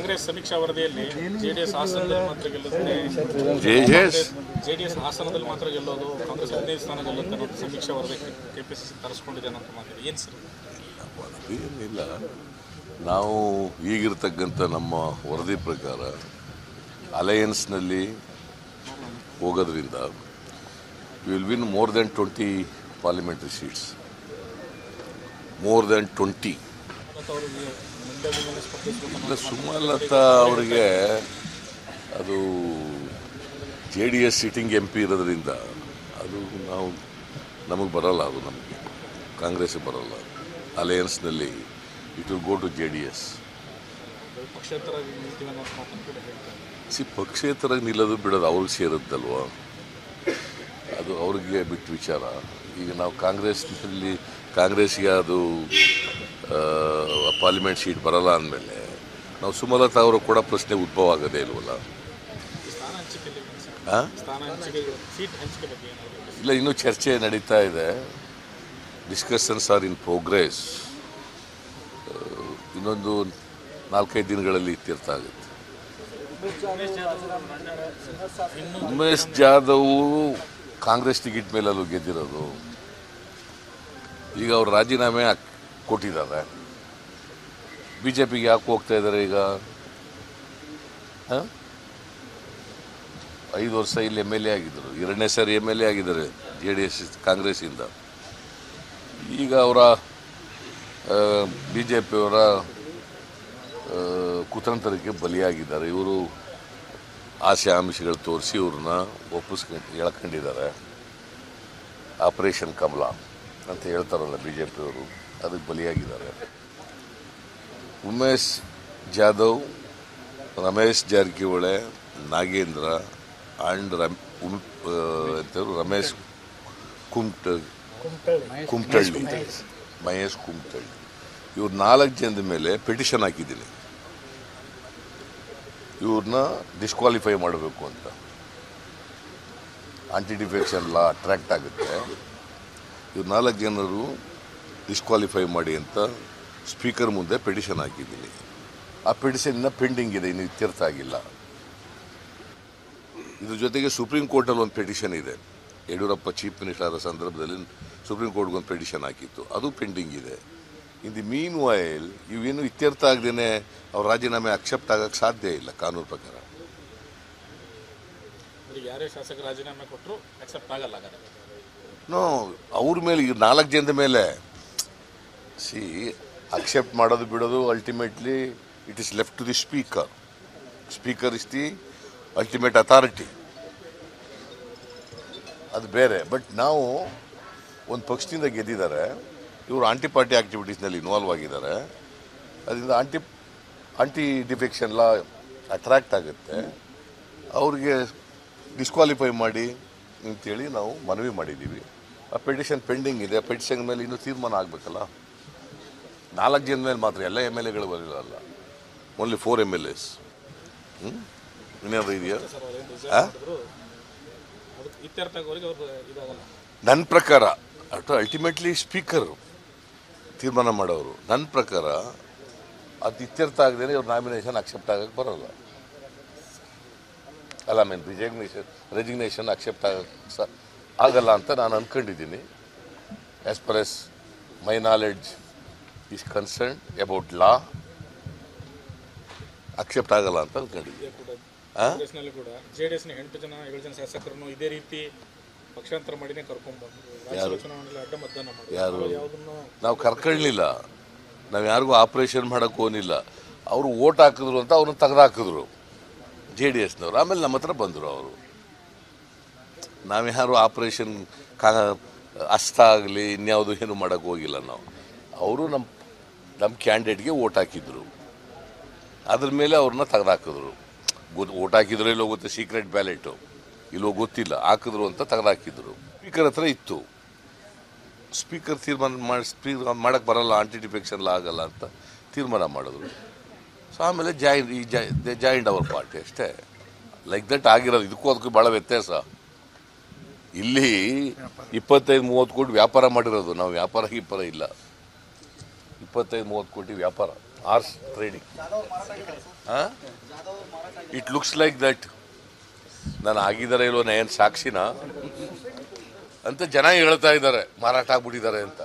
ಕಾಂಗ್ರೆಸ್ ಸಮೀಕ್ಷಾ ವರದಿಯಲ್ಲಿ ಜೆಡಿಎಸ್ ಹಾಸನದಲ್ಲಿ ಮಾತ್ರ ಗೆಲ್ಲುತ್ತೆ. ಜೆಡಿಎಸ್? ಹಾಸನದಲ್ಲಿ ಮಾತ್ರ ಗೆಲ್ಲೋದು ಕಾಂಗ್ರೆಸ್ ಹದಿನೈದು ಸ್ಥಾನ ಗೆಲ್ಲುತ್ತೆ ಅನ್ನೋದು ಸಮೀಕ್ಷಾ ವರದಿ ಕೆಪಿಸಿಸಿ ತರಿಸ್ಕೊಂಡಿದೆ ಅನ್ನೋ ಮಾತಿದೆ. ಏನು ಸರ್? ಏನಿಲ್ಲ ನಾವು ಈಗಿರ್ತಕ್ಕಂಥ ನಮ್ಮ ವರದಿ ಪ್ರಕಾರ ಅಲಯನ್ಸ್ನಲ್ಲಿ ಹೋಗೋದ್ರಿಂದ will win more than twenty parliamentary seats more than twenty ಇಲ್ಲ, ಸುಮಲತಾ ಅವರಿಗೆ ಅದು J D S sitting M P ಇರೋದ್ರಿಂದ ಅದು ನಾವು ನಮಗೆ ಬರಲ್ಲ ಅದು ನಮಗೆ. ಕಾಂಗ್ರೆಸ್ ಬರೋಲ್ಲ. ಅಲಯನ್ಸ್ನಲ್ಲಿ it will go to J D S. C, ಪಕ್ಷೇತರ ನಿಲ್ಲೋದು ಬಿಡೋದು ಅವ್ರಿಗೆ ಸೇರುತ್ತಲ್ವ? ಅದು ಅವ್ರಿಗೆ ಬಿಟ್ಟು ವಿಚಾರ. ಈಗ ನಾವು ಕಾಂಗ್ರೆಸ್ನಲ್ಲಿ ಕಾಂಗ್ರೆಸ್ಗೆ ಅದು ಪಾರ್ಲಿಮೆಂಟ್ ಸೀಟ್ ಬರಲ್ಲ ಅಂದಮೇಲೆ ನಾವು ಸುಮಲತಾ ಅವರು ಕೂಡ ಪ್ರಶ್ನೆ ಉದ್ಭವ ಆಗೋದೇ ಇಲ್ವಲ್ಲ? ಇಲ್ಲ, ಇನ್ನೂ ಚರ್ಚೆ ನಡೀತಾ ಇದೆ. ಡಿಸ್ಕಷನ್ಸ್ ಆರ್ ಇನ್ ಪ್ರೋಗ್ರೆಸ್ ಇನ್ನೊಂದು ನಾಲ್ಕೈದು ದಿನಗಳಲ್ಲಿ ಇತ್ಯರ್ಥ ಆಗುತ್ತೆ. ಉಮೇಶ್ ಜಾಧವ್ ಕಾಂಗ್ರೆಸ್ ಟಿಕೆಟ್ ಮೇಲೆ ಗೆದ್ದಿರೋದು. ಈಗ ಅವ್ರು ರಾಜೀನಾಮೆ ಕೊಟ್ಟಿದ್ದಾರೆ. ಬಿ ಜೆ ಪಿಗೆ ಯಾಕೆ ಹೋಗ್ತಾ ಇದ್ದಾರೆ ಈಗ? ಹಾಂ? ಐದು ವರ್ಷ ಇಲ್ಲಿ ಎಂ ಎಲ್ ಎ ಆಗಿದ್ದರು. ಎರಡನೇ ಸಾರಿ ಎಂ ಎಲ್ ಎ ಆಗಿದ್ದಾರೆ ಜೆ ಡಿ ಎಸ್ ಕಾಂಗ್ರೆಸ್ಸಿಂದ. ಈಗ ಅವರ ಬಿ ಜೆ ಪಿಯವರ ಕುತಂತ್ರಕ್ಕೆ ಬಲಿಯಾಗಿದ್ದಾರೆ. ಇವರು ಆಸೆ ಆಮಿಷಗಳು ತೋರಿಸಿ ಇವ್ರನ್ನ ಒಪ್ಪಿಸ್ಕೊಂಡು ಎಳ್ಕೊಂಡಿದ್ದಾರೆ. ಆಪರೇಷನ್ ಕಮಲ ಅಂತ ಹೇಳ್ತಾರಲ್ಲ ಬಿ ಜೆ ಪಿಯವರು ಅದಕ್ಕೆ ಬಲಿಯಾಗಿದ್ದಾರೆ. ಉಮೇಶ್ ಜಾಧವ್ ರಮೇಶ್ ಜಾರಕಿಹೊಳೆ ನಾಗೇಂದ್ರ ಆ್ಯಂಡ್ ರಮ್ ಎಂತವ್ರು ರಮೇಶ್ ಕುಮ್ಟ ಕುಮಟಳ್ಳಿ ಮಹೇಶ್ ಕುಮಟಳ್ಳಿ ಇವ್ರು ನಾಲ್ಕು ಜನದ ಮೇಲೆ ಪಿಟಿಷನ್ ಹಾಕಿದ್ದೀನಿ. ಇವ್ರನ್ನ ಡಿಸ್ಕ್ವಾಲಿಫೈ ಮಾಡಬೇಕು ಅಂತ. ಆಂಟಿ ಡಿಫೆಕ್ಷನ್ ಲಾ ಅಟ್ರಾಕ್ಟ್ ಆಗುತ್ತೆ. ಇವ್ರು ನಾಲ್ಕು ಜನರು ಡಿಸ್ಕ್ವಾಲಿಫೈ ಮಾಡಿ ಅಂತ ಸ್ಪೀಕರ್ ಮುಂದೆ ಪಿಟಿಷನ್ ಹಾಕಿದ್ದೀನಿ. ಆ ಪಿಟಿಷನ್ ಇನ್ನ ಪೆಂಡಿಂಗ್ ಇದೆ ಇನ್ನು ಇತ್ಯರ್ಥ ಆಗಿಲ್ಲ. ಇದ್ರ ಜೊತೆಗೆ ಸುಪ್ರೀಂ ಕೋರ್ಟಲ್ಲಿ ಒಂದು ಪಿಟಿಷನ್ ಇದೆ. ಯಡಿಯೂರಪ್ಪ ಚೀಫ್ ಮಿನಿಸ್ಟರ್ ಆದ ಸಂದರ್ಭದಲ್ಲಿ ಸುಪ್ರೀಂ ಕೋರ್ಟ್ಗೆ ಒಂದು ಪಿಟಿಷನ್ ಹಾಕಿತ್ತು. ಅದು ಪೆಂಡಿಂಗ್ ಇದೆ. ಇನ್ ದಿ ಮೀನ್ ವೈಲ್ ಇವೇನು ಇತ್ಯರ್ಥ ಆಗದೇನೆ ಅವ್ರ ರಾಜೀನಾಮೆ ಅಕ್ಸೆಪ್ಟ್ ಆಗಕ್ಕೆ ಸಾಧ್ಯ ಇಲ್ಲ ಕಾನೂನು ಪ್ರಕಾರ. ಯಾರೇ ಶಾಸಕ ರಾಜೀನಾಮೆ ಕೊಟ್ಟರು ಅಕ್ಸೆಪ್ಟ್ ಆಗಲ್ಲ ನೋ ಅವ್ರ ಮೇಲೆ ನಾಲ್ಕು ಜನದ ಮೇಲೆ. ಸಿ ಅಕ್ಸೆಪ್ಟ್ ಮಾಡೋದು ಬಿಡೋದು ultimately it is left to the speaker speaker is the ultimate authority ಅದು ಬೇರೆ. ಬಟ್ ನಾವು ಒಂದು ಪಕ್ಷದಿಂದ ಗೆದ್ದಿದ್ದಾರೆ. ಇವರು ಆಂಟಿ ಪಾರ್ಟಿ ಆಕ್ಟಿವಿಟೀಸ್ನಲ್ಲಿ ಇನ್ವಾಲ್ವ್ ಆಗಿದ್ದಾರೆ. ಅದರಿಂದ anti anti defection law attract ಆಗುತ್ತೆ. ಅವ್ರಿಗೆ ಡಿಸ್ಕ್ವಾಲಿಫೈ ಮಾಡಿ ಅಂತೇಳಿ ನಾವು ಮನವಿ ಮಾಡಿದ್ದೀವಿ. ಆ ಪೆಟಿಷನ್ ಪೆಂಡಿಂಗ್ ಇದೆ. ಪೆಟಿಷನ್ ಮೇಲೆ ಇನ್ನೂ ತೀರ್ಮಾನ ಆಗಬೇಕಲ್ಲ? ನಾಲ್ಕು ಜನ ಮೇಲೆ ಮಾತ್ರ, ಎಲ್ಲ ಎಂ ಎಲ್ ಎಗಳು ಬರಲಿಲ್ಲ. Only four M L S ಹ್ಞೂ ಇದೆಯಾ? ನನ್ನ ಪ್ರಕಾರ ಅಟ್ ಅಲ್ಟಿಮೇಟ್ಲಿ ಸ್ಪೀಕರ್ ತೀರ್ಮಾನ ಮಾಡೋರು ನನ್ನ ಪ್ರಕಾರ ಅದು ಇತ್ಯರ್ಥ ಆಗದೇನೆ ಇವ್ರ ನಾಮಿನೇಷನ್ ಅಕ್ಸೆಪ್ಟ್ ಆಗಕ್ಕೆ ಬರೋಲ್ಲ. ಅಲ್ಲ ಮೀನ್ ರಿಜಿಗ್ನೇಷನ್ ರೆಜಿಗ್ನೇಷನ್ ಅಕ್ಸೆಪ್ಟ್ ಆಗಕ್ಕೆ ಆಗಲ್ಲ ಅಂತ ನಾನು ಅಂದ್ಕೊಂಡಿದ್ದೀನಿ as per as my knowledge is concern about law accept ಆಗಲ್ಲ ಅಂತ ಅಂದ್ಕೊಂಡಿದ್ವಿ ಇದೇ ರೀತಿ ಪಕ್ಷಾಂತರ ಮಾಡಿನೇ ಕರ್ಕೊಂಡ್ಬಂದ್ರು ಯಾರು? ನಾವು ಕರ್ಕಳ್ಲಿಲ್ಲ ನಾವು ಕರ್ಕೊಳ್ಳಿಲ್ಲ. ನಾವು ಯಾರಿಗೂ ಆಪರೇಷನ್ ಮಾಡಕ್ಕೆ ಹೋಗಿಲ್ಲ ಅವರು ಓಟ್ ಹಾಕಿದ್ರು ಅಂತ ಅವ್ರನ್ನ ತೆಗೆದಾಕಿದ್ರು. ಜೆ ಡಿ ಎಸ್ನವ್ರು ಆಮೇಲೆ ನಮ್ಮ ಹತ್ರ ಬಂದರು ಅವರು. ನಾವ್ಯಾರು ಆಪರೇಷನ್ ಕಾ ಅಸ್ತ ಆಗಲಿ ಇನ್ಯಾವುದು ಏನು ಮಾಡೋಕ್ಕೆ ಹೋಗಿಲ್ಲ ನಾವು. ಅವರು ನಮ್ಮ ನಮ್ಮ ಕ್ಯಾಂಡಿಡೇಟ್ಗೆ ಓಟ್ ಹಾಕಿದ್ರು. ಅದ್ರ ಮೇಲೆ ಅವ್ರನ್ನ ತೆಗೆದಾಕಿದ್ರು. ಗೊತ್ತು ಓಟ್ ಹಾಕಿದ್ರು ಇಲ್ಲೋ ಗೊತ್ತು, ಸೀಕ್ರೆಟ್ ಬ್ಯಾಲೆಟು. ಇಲ್ಲೋ ಗೊತ್ತಿಲ್ಲ, ಹಾಕಿದ್ರು ಅಂತ ತೆಗೆದಾಕಿದ್ರು. ಸ್ಪೀಕರ್ ಹತ್ರ ಇತ್ತು. ಸ್ಪೀಕರ್ ತೀರ್ಮಾನ ಮಾಡಿ, ಸ್ಪೀಕರ್ ಮಾಡಕ್ಕೆ ಬರಲ್ಲ, ಆಂಟಿ ಡಿಫೆಕ್ಷನ್ ಆಗಲ್ಲ ಅಂತ ತೀರ್ಮಾನ ಮಾಡಿದ್ರು. ಸೊ ಆಮೇಲೆ ಜಾಯಿನ್, ಈ ದೇ ಜಾಯಿಂಡ್ ಅವರ್ ಪಾರ್ಟಿ ಅಷ್ಟೇ. ಲೈಕ್ ದಟ್ ಆಗಿರೋದು. ಇದಕ್ಕೂ ಅದಕ್ಕೂ ಭಾಳ ವ್ಯತ್ಯಾಸ. ಇಲ್ಲಿ ಇಪ್ಪತ್ತೈದು, ಮೂವತ್ತು ಕೋಟಿ ವ್ಯಾಪಾರ ಮಾಡಿರೋದು. ನಾವು ವ್ಯಾಪಾರ ಪರ ಇಲ್ಲ. ಇಪ್ಪತ್ತೈದು, ಮೂವತ್ತು ಕೋಟಿ ವ್ಯಾಪಾರ, ours trading it looks like that ನಾನು ಆಗಿದ್ದಾರೆ ಇಲ್ವೋ ಏನು ಸಾಕ್ಷಿನ ಅಂತ ಜನ ಹೇಳ್ತಾ ಇದ್ದಾರೆ, ಮಾರಾಟ ಆಗ್ಬಿಟ್ಟಿದ್ದಾರೆ ಅಂತ.